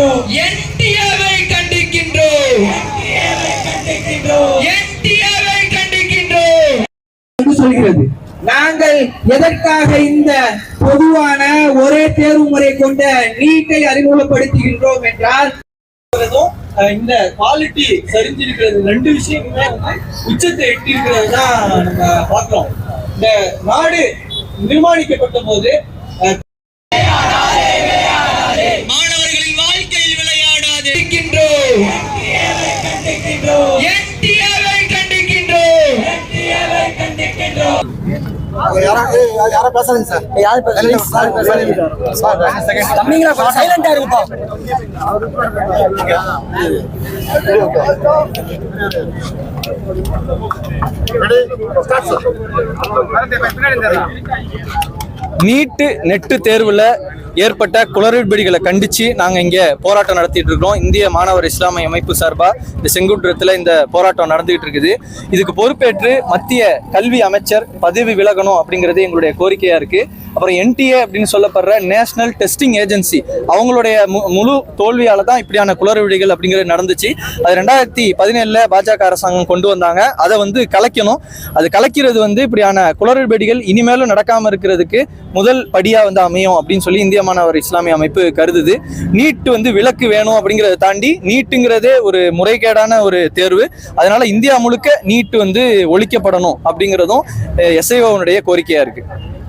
என்டிஏவை கண்டிக்கின்றோம். என்டிஏவை கண்டிக்கின்றோம். என்று சொல்கிறது. நாங்கள் எதற்காக இந்த பொதுவான ஒரே தேர்வு முறை கொண்ட நீட்டை அறிமுகப்படுத்துகின்றோம் என்றால் இந்த குவாலிட்டி சரிஞ்சிருக்கிறது. ரெண்டு விஷயமுமே வந்து உச்சத்தை எட்டி இருக்கிறது தான் நம்ம பார்க்கிறோம். இந்த நாடு நிர்மாணிக்கப்பட்ட போது சைலண்டா இருப்பா நீட்டு நெட்டு தேர்வுல ஏற்பட்ட குளறுபடிகளை கண்டிச்சு நாங்கள் இங்கே போராட்டம் நடத்திட்டு இருக்கிறோம். இந்திய மாணவர் இஸ்லாமிய அமைப்பு சார்பாக இந்த செங்குன்றத்தில் இந்த போராட்டம் நடந்துகிட்டு இருக்குது. இதுக்கு பொறுப்பேற்று மத்திய கல்வி அமைச்சர் பதவி விலகணும் அப்படிங்கிறது எங்களுடைய கோரிக்கையாக இருக்குது அப்புறம் என்டிஏ அப்படின்னு சொல்லப்படுற நேஷனல் டெஸ்டிங் ஏஜென்சி அவங்களுடைய மு- முழு தோல்வியால் தான் இப்படியான குளறுபடிகள் அப்படிங்கிறது நடந்துச்சு. அது ரெண்டாயிரத்தி பதினேழில் பாஜக அரசாங்கம் கொண்டு வந்தாங்க. அதை வந்து கலைக்கணும். அது கலைக்கிறது வந்து இப்படியான குளறுபடிகள் இனிமேலும் நடக்காமல் இருக்கிறதுக்கு முதல் படியாக வந்து அமையும் அப்படின்னு சொல்லி இந்திய மாணவர் இஸ்லாமிய அமைப்பு கருதுது. நீட் வந்து விலக்கு வேணும் அப்படிங்கிறத தாண்டி நீட்டுங்கிறதே ஒரு முறைகேடான ஒரு தேர்வு. அதனால இந்தியா முழுக்க நீட் வந்து ஒழிக்கப்படணும் அப்படிங்கிறதும் எஸ்ஐஓனுடைய கோரிக்கையா இருக்கு.